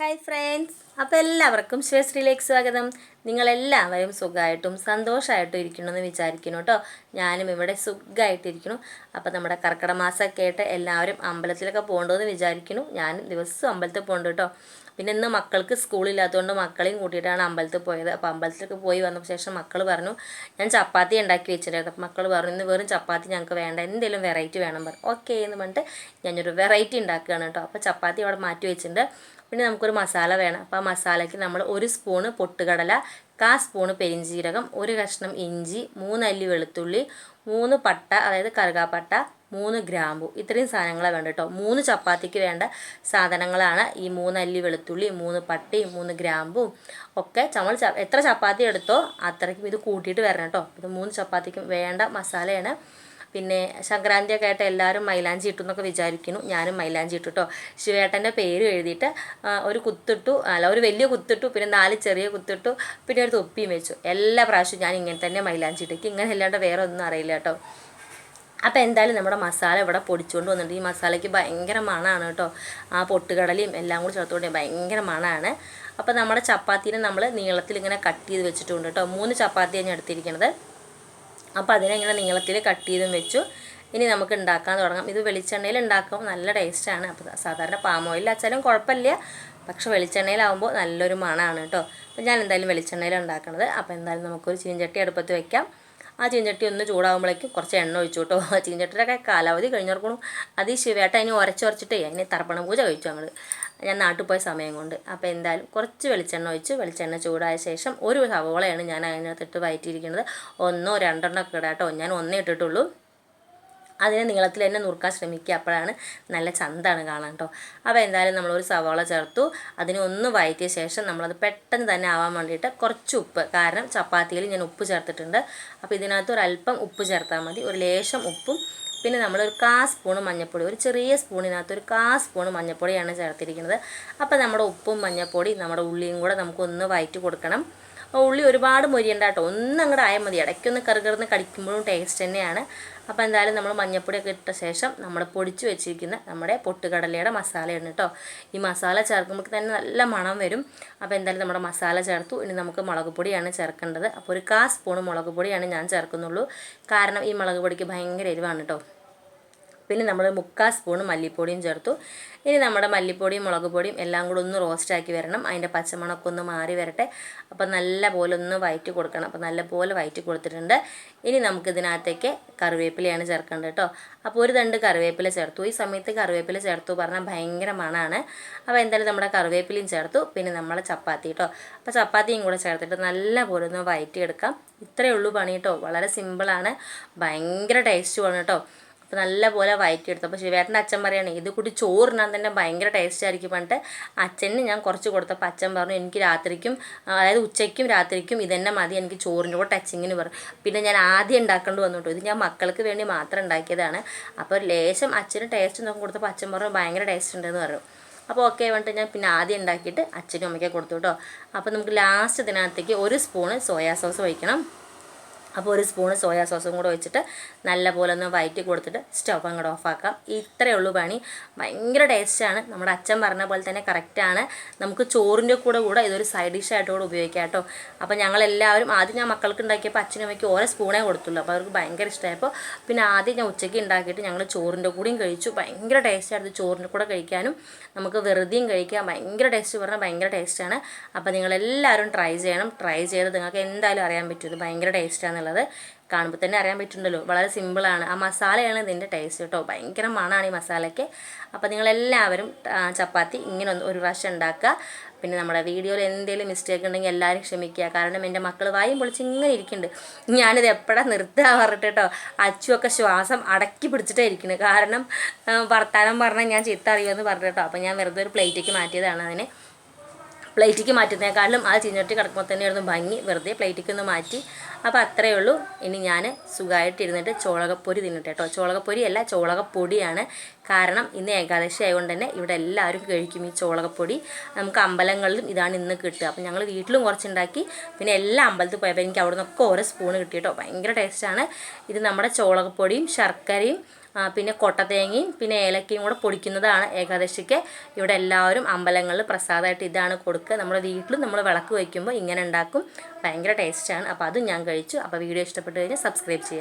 Hi friends അപ്പോൾ എല്ലാവർക്കും ശിവശ്രീയിലേക്ക് സ്വാഗതം. നിങ്ങളെല്ലാവരും സുഖമായിട്ടും സന്തോഷമായിട്ടും ഇരിക്കണമെന്ന് വിചാരിക്കുന്നു കേട്ടോ. ഞാനും ഇവിടെ സുഖമായിട്ടിരിക്കുന്നു. അപ്പോൾ നമ്മുടെ കർക്കിടക മാസമൊക്കെ ആയിട്ട് എല്ലാവരും അമ്പലത്തിലൊക്കെ പോകണമെന്ന് വിചാരിക്കുന്നു. ഞാനും ദിവസവും അമ്പലത്തിൽ പോകുന്നുണ്ട് കേട്ടോ. പിന്നെ ഇന്ന് മക്കൾക്ക് സ്കൂളില്ലാത്തതുകൊണ്ട് മക്കളെയും കൂട്ടിയിട്ടാണ് അമ്പലത്തിൽ പോയത്. അപ്പോൾ അമ്പലത്തിലൊക്കെ പോയി വന്ന ശേഷം മക്കൾ പറഞ്ഞു ഞാൻ ചപ്പാത്തി ഉണ്ടാക്കി വെച്ചിട്ടുണ്ടായിരുന്നു അപ്പോൾ മക്കൾ പറഞ്ഞു ഇന്ന് വെറും ചപ്പാത്തി ഞങ്ങൾക്ക് വേണ്ട. എന്തെങ്കിലും വെറൈറ്റി വേണം പറഞ്ഞു ഓക്കെ എന്ന് പറഞ്ഞിട്ട് ഞാനൊരു വെറൈറ്റി ഉണ്ടാക്കുകയാണ് കേട്ടോ. അപ്പോൾ ചപ്പാത്തി അവിടെ മാറ്റി വെച്ചിട്ടുണ്ട്. പിന്നെ നമുക്കൊരു മസാല വേണം. അപ്പോൾ ആ മസാലയ്ക്ക് നമ്മൾ ഒരു സ്പൂണ് പൊട്ടുകടല കാ സ്പൂണ് പെരിഞ്ചീരകം ഒരു കഷ്ണം ഇഞ്ചി മൂന്നല്ലി വെളുത്തുള്ളി മൂന്ന് പട്ട അതായത് കറുകാപ്പട്ട മൂന്ന് ഗ്രാമ്പു. ഇത്രയും സാധനങ്ങളാണ് വേണ്ട കേട്ടോ മൂന്ന് ചപ്പാത്തിക്ക് വേണ്ട സാധനങ്ങളാണ് ഈ മൂന്നല്ലി വെളുത്തുള്ളി മൂന്ന് പട്ടയും മൂന്ന് ഗ്രാമ്പും ഒക്കെ നമ്മൾ എത്ര ചപ്പാത്തി എടുത്തോ അത്രയ്ക്കും ഇത് കൂട്ടിയിട്ട് വരണം കേട്ടോ ഇത് മൂന്ന് ചപ്പാത്തിക്കും വേണ്ട മസാലയാണ്. പിന്നെ സംക്രാന്തിയൊക്കെ ആയിട്ട് എല്ലാവരും മൈലാഞ്ചി ഇട്ടു എന്നൊക്കെ വിചാരിക്കുന്നു. ഞാനും മൈലാഞ്ചി ഇട്ടു കേട്ടോ ശിവേട്ടന്റെ പേര് എഴുതിയിട്ട് ഒരു കുത്തിട്ടു അല്ല ഒരു വലിയ കുത്തിട്ടു പിന്നെ നാല് ചെറിയ കുത്തിട്ടു പിന്നെ ഒരു തൊപ്പിയും വെച്ചു. എല്ലാ പ്രാവശ്യവും ഞാൻ ഇങ്ങനെ തന്നെ മൈലാഞ്ചി ഇട്ടേക്ക്. ഇങ്ങനെ അല്ലാണ്ട് വേറെ ഒന്നും അറിയില്ല കേട്ടോ അപ്പോൾ എന്തായാലും നമ്മുടെ മസാല ഇവിടെ പൊടിച്ചുകൊണ്ട് വന്നിട്ടുണ്ട്. ഈ മസാലയ്ക്ക് ഭയങ്കര മണമാണ് കേട്ടോ ആ പൊട്ടുകടലയും എല്ലാം കൂടി ചേർത്തുകൊണ്ട് ഭയങ്കര മണമാണ് അപ്പോൾ നമ്മുടെ ചപ്പാത്തിനെ നമ്മൾ നീളത്തിൽ ഇങ്ങനെ കട്ട് ചെയ്ത് വെച്ചിട്ടുണ്ട് കേട്ടോ മൂന്ന് ചപ്പാത്തിയാണ് ഞാൻ എടുത്തിരിക്കുന്നത് അപ്പോൾ അതിനെ ഇങ്ങനെ നീളത്തിൽ കട്ട് ചെയ്തും വെച്ചു. ഇനി നമുക്ക് ഉണ്ടാക്കാൻ തുടങ്ങാം. ഇത് വെളിച്ചെണ്ണയിൽ ഉണ്ടാക്കുമ്പോൾ നല്ല ടേസ്റ്റാണ് അപ്പോൾ സാധാരണ പാം ഓയിൽ അച്ചാലും കുഴപ്പമില്ല. പക്ഷെ വെളിച്ചെണ്ണയിലാവുമ്പോൾ നല്ലൊരു മണമാണ് കേട്ടോ അപ്പോൾ ഞാൻ എന്തായാലും വെളിച്ചെണ്ണയിൽ ഉണ്ടാക്കണത്. അപ്പോൾ എന്തായാലും നമുക്കൊരു ചീഞ്ചട്ടി അടുപ്പത്ത് വെക്കാം. ആ ചീഞ്ചട്ടി ഒന്ന് ചൂടാകുമ്പോഴേക്കും കുറച്ച് എണ്ണ ഒഴിച്ചു കേട്ടോ ചീഞ്ചട്ടിയുടെ കാലാവധി കഴിഞ്ഞിറക്കണം അത് ഈ ശിവേട്ട അതിന് ഉരച്ചുറച്ചിട്ടേ അതിന് തർപ്പണ പൂജ കഴിച്ചു ഞങ്ങൾ ഞാൻ നാട്ടിൽ പോയ സമയം കൊണ്ട്. അപ്പോൾ എന്തായാലും കുറച്ച് വെളിച്ചെണ്ണ ഒഴിച്ച് വെളിച്ചെണ്ണ ചൂടായ ശേഷം ഒരു സവോളയാണ് ഞാൻ അതിനകത്തിട്ട് വയറ്റിയിരിക്കുന്നത്. ഒന്നോ രണ്ടെണ്ണോ ഒക്കെ ഇടാം കേട്ടോ ഞാൻ ഒന്നേ ഇട്ടിട്ടുള്ളൂ. അതിനെ നീളത്തിൽ തന്നെ നുറുക്കാൻ ശ്രമിക്കുക. അപ്പോഴാണ് നല്ല ചന്താണ് കാണാൻ കേട്ടോ അപ്പോൾ എന്തായാലും നമ്മളൊരു സവാള ചേർത്തു. അതിനെ ഒന്ന് വയറ്റിയ ശേഷം നമ്മളത് പെട്ടെന്ന് തന്നെ ആവാൻ വേണ്ടിയിട്ട് കുറച്ച് ഉപ്പ്. കാരണം ചപ്പാത്തിയിൽ ഞാൻ ഉപ്പ് ചേർത്തിട്ടുണ്ട്. അപ്പോൾ ഇതിനകത്ത് ഒരു അല്പം ഉപ്പ് ചേർത്താൽ മതി. ഒരു ലേശം ഉപ്പും. പിന്നെ നമ്മളൊരു കാ സ്പൂണ് മഞ്ഞൾപ്പൊടി ഒരു ചെറിയ സ്പൂണിനകത്ത് ഒരു കാ സ്പൂണ് മഞ്ഞൾപ്പൊടിയാണ് ചേർത്തിരിക്കുന്നത്. അപ്പോൾ നമ്മുടെ ഉപ്പും മഞ്ഞൾപ്പൊടി നമ്മുടെ ഉള്ളിയും കൂടെ നമുക്കൊന്ന് വയറ്റി കൊടുക്കണം. ഉള്ളി ഒരുപാട് മൊരിയണ്ട കേട്ടോ. ഒന്നും അങ്ങോട്ട് ആയാൽ മതി. ഇടയ്ക്കൊന്ന് കറുകറുന്ന് കടിക്കുമ്പോഴും ടേസ്റ്റ് തന്നെയാണ്. അപ്പോൾ എന്തായാലും നമ്മൾ മഞ്ഞപ്പൊടിയൊക്കെ ഇട്ട ശേഷം നമ്മൾ പൊടിച്ചു വെച്ചിരിക്കുന്ന നമ്മുടെ പൊട്ടുകടലയുടെ മസാലയാണ് കേട്ടോ. ഈ മസാല ചേർക്കുമ്പോൾ തന്നെ നല്ല മണം വരും. അപ്പോൾ എന്തായാലും നമ്മുടെ മസാല ചേർത്തു. ഇനി നമുക്ക് മുളക് പൊടിയാണ് ചേർക്കേണ്ടത്. അപ്പോൾ ഒരു കാ സ്പൂൺ മുളക് പൊടിയാണ് ഞാൻ ചേർക്കുന്നുള്ളൂ. കാരണം ഈ മുളക് പൊടിക്ക് ഭയങ്കര എരിവാണ് കേട്ടോ. പിന്നെ നമ്മൾ മുക്കാൽ സ്പൂൺ മല്ലിപ്പൊടിയും ചേർത്തു. ഇനി നമ്മുടെ മല്ലിപ്പൊടിയും മുളക് പൊടിയും എല്ലാം കൂടെ ഒന്ന് റോസ്റ്റ് ആക്കി വരണം. അതിന്റെ പച്ചമണമൊക്കെ ഒന്ന് മാറി വരട്ടെ. അപ്പോൾ നല്ല പോലെ ഒന്ന് വയറ്റി കൊടുക്കണം. അപ്പോൾ നല്ല പോലെ വയറ്റി കൊടുത്തിട്ടുണ്ട്. ഇനി നമുക്ക് ഇതിനകത്തേക്ക് കറിവേപ്പിലയാണ് ചേർക്കേണ്ടത് കേട്ടോ. അപ്പോൾ ഒരു തണ്ട് കറിവേപ്പില ചേർത്തു. ഈ സമയത്ത് കറിവേപ്പില ചേർത്തു പറഞ്ഞാൽ ഭയങ്കര മണമാണ് അപ്പോൾ എന്തായാലും നമ്മുടെ കറിവേപ്പിലയും ചേർത്തു. പിന്നെ നമ്മളെ ചപ്പാത്തി കേട്ടോ. അപ്പോൾ ചപ്പാത്തിയും കൂടെ ചേർത്തിട്ട് നല്ല പോലെ ഒന്ന് വയറ്റിയെടുക്കാം. ഇത്രയേ ഉള്ളൂ പണി കേട്ടോ. വളരെ സിമ്പിളാണ്. ഭയങ്കര ടേസ്റ്റുമാണ് കേട്ടോ. അപ്പോൾ നല്ലപോലെ വയറ്റിയെടുത്തു. അപ്പോൾ ശിവേട്ടന്റെ അച്ഛൻ പറയുകയാണ് ഇത് കൂടി ചോറിനാൻ തന്നെ ഭയങ്കര ടേസ്റ്റ് ആയിരിക്കും. പറഞ്ഞിട്ട് അച്ഛന് ഞാൻ കുറച്ച് കൊടുത്തപ്പോൾ അച്ഛൻ പറഞ്ഞു എനിക്ക് രാത്രിക്കും അതായത് ഉച്ചയ്ക്കും രാത്രിക്കും ഇതന്നെ മതി എനിക്ക് ചോറിന്റെ കൂടെ ടച്ചിങ്ങിന് പറഞ്ഞു പിന്നെ ഞാൻ ആദ്യം ഉണ്ടാക്കേണ്ടി വന്നു കേട്ടോ. ഇത് ഞാൻ മക്കൾക്ക് വേണ്ടി മാത്രം ഉണ്ടാക്കിയതാണ്. അപ്പോൾ ലേശം അച്ഛന് ടേസ്റ്റ് നോക്കി കൊടുത്തപ്പോൾ അച്ഛൻ പറഞ്ഞു ഭയങ്കര ടേസ്റ്റ് ഉണ്ടെന്ന് പറഞ്ഞു അപ്പോൾ ഓക്കെ പറഞ്ഞിട്ട് ഞാൻ പിന്നെ ആദ്യം ഉണ്ടാക്കിയിട്ട് അച്ഛനും അമ്മയ്ക്ക് കൊടുത്തു കേട്ടോ. അപ്പോൾ നമുക്ക് ലാസ്റ്റ് ഇതിനകത്തേക്ക് ഒരു സ്പൂണ് സോയാ സോസ് ഒഴിക്കണം. അപ്പോൾ ഒരു സ്പൂണ് സോയാ സോസും കൂടെ വെച്ചിട്ട് നല്ല പോലെ ഒന്ന് വയറ്റി കൊടുത്തിട്ട് സ്റ്റവ് അങ്ങോട്ട് ഓഫാക്കാം. ഇത്രയേ ഉള്ളൂ പണി. ഭയങ്കര ടേസ്റ്റാണ് നമ്മുടെ അച്ഛൻ പറഞ്ഞ പോലെ തന്നെ കറക്റ്റാണ് നമുക്ക് ചോറിന്റെ കൂടെ കൂടെ ഇതൊരു സൈഡ് ഡിഷായിട്ട് കൂടെ ഉപയോഗിക്കാം കേട്ടോ. അപ്പോൾ ഞങ്ങളെല്ലാവരും ആദ്യം ഞാൻ മക്കൾക്ക് ഉണ്ടാക്കിയപ്പോൾ അച്ഛനും അമ്മയ്ക്ക് ഓരോ സ്പൂണേ കൊടുത്തുള്ളൂ. അപ്പോൾ അവർക്ക് ഭയങ്കര ഇഷ്ടമായപ്പോൾ പിന്നെ ആദ്യം ഞാൻ ഉച്ചയ്ക്ക് ഉണ്ടാക്കിയിട്ട് ഞങ്ങൾ ചോറിന്റെ കൂടെയും കഴിച്ചു. ഭയങ്കര ടേസ്റ്റായിരുന്നു ചോറിന്റെ കൂടെ കഴിക്കാനും. നമുക്ക് വെറുതെയും കഴിക്കാം. ഭയങ്കര ടേസ്റ്റ് പറഞ്ഞാൽ ഭയങ്കര ടേസ്റ്റാണ് അപ്പോൾ നിങ്ങളെല്ലാവരും ട്രൈ ചെയ്യണം. ട്രൈ ചെയ്ത് നിങ്ങൾക്ക് എന്തായാലും അറിയാൻ പറ്റും. ഇത് ഭയങ്കര ടേസ്റ്റാണെന്നുള്ളത് കാണുമ്പോൾ തന്നെ അറിയാൻ പറ്റുന്നുണ്ടല്ലോ. വളരെ സിമ്പിളാണ് ആ മസാലയാണ് ഇതിന്റെ ടേസ്റ്റ് കേട്ടോ. ഭയങ്കര മണമാണ് ഈ മസാലയ്ക്ക്. അപ്പോൾ നിങ്ങളെല്ലാവരും ചപ്പാത്തി ഇങ്ങനെ ഒരു പ്രാവശ്യം ഉണ്ടാക്കുക. പിന്നെ നമ്മുടെ വീഡിയോയിൽ എന്തെങ്കിലും മിസ്റ്റേക്ക് ഉണ്ടെങ്കിൽ എല്ലാവരും ക്ഷമിക്കുക. കാരണം എന്റെ മക്കൾ വായും പൊളിച്ച് ഇങ്ങനെ ഇരിക്കുന്നുണ്ട്. ഞാനിത് എപ്പോഴാ നിർത്തുക പറഞ്ഞിട്ട് കേട്ടോ. അച്ചുമൊക്കെ ശ്വാസം അടക്കി പിടിച്ചിട്ടേ ഇരിക്കുന്നത് കാരണം വർത്താനം പറഞ്ഞാൽ ഞാൻ ചീത്ത അറിയുമെന്ന് പറഞ്ഞു കേട്ടോ. അപ്പോൾ ഞാൻ വെറുതെ ഒരു പ്ലേറ്റേക്ക് മാറ്റിയതാണ് അതിനെ. പ്ലേറ്റിക്ക് മാറ്റുന്നതിനേക്കാളും ആ ചീഞ്ഞട്ടി കിടക്കുമ്പോൾ തന്നെയായിരുന്നു ഭംഗി വെറുതെ പ്ലേറ്റിക്ക് ഒന്ന് മാറ്റി. അപ്പോൾ അത്രയേ ഉള്ളൂ. ഇനി ഞാൻ സുഖമായിട്ട് ഇരുന്നിട്ട് ചോളകപ്പൊരി തിന്നിട്ട് കേട്ടോ. ചോളകപ്പൊരി അല്ല ചോളകപ്പൊടിയാണ്. കാരണം ഇന്ന് ഏകാദശി ആയതുകൊണ്ട് തന്നെ ഇവിടെ എല്ലാവരും കഴിക്കും ഈ ചോളകപ്പൊടി. നമുക്ക് അമ്പലങ്ങളിലും ഇതാണ് ഇന്ന് കിട്ടുക. അപ്പോൾ ഞങ്ങൾ വീട്ടിലും കുറച്ചുണ്ടാക്കി. പിന്നെ എല്ലാ അമ്പലത്തിൽ പോയപ്പോൾ എനിക്ക് അവിടെ നിന്നൊക്കെ ഓരോ സ്പൂണ് കിട്ടി കേട്ടോ. ഭയങ്കര ടേസ്റ്റാണ് ഇത് നമ്മുടെ ചോളകപ്പൊടിയും ശർക്കരയും പിന്നെ കൊട്ടത്തേങ്ങയും പിന്നെ ഏലക്കയും കൂടെ പൊടിക്കുന്നതാണ് ഏകാദശിക്ക്. ഇവിടെ എല്ലാവരും അമ്പലങ്ങളിൽ പ്രസാദമായിട്ട് ഇതാണ് കൊടുക്കുക. നമ്മുടെ വീട്ടിലും നമ്മൾ വിളക്ക് വയ്ക്കുമ്പോൾ ഇങ്ങനെ ഉണ്ടാക്കും. ഭയങ്കര ടേസ്റ്റാണ് അപ്പോൾ അതും ഞാൻ കഴിച്ചു. അപ്പോൾ വീഡിയോ ഇഷ്ടപ്പെട്ട് കഴിഞ്ഞാൽ സബ്സ്ക്രൈബ് ചെയ്യുക.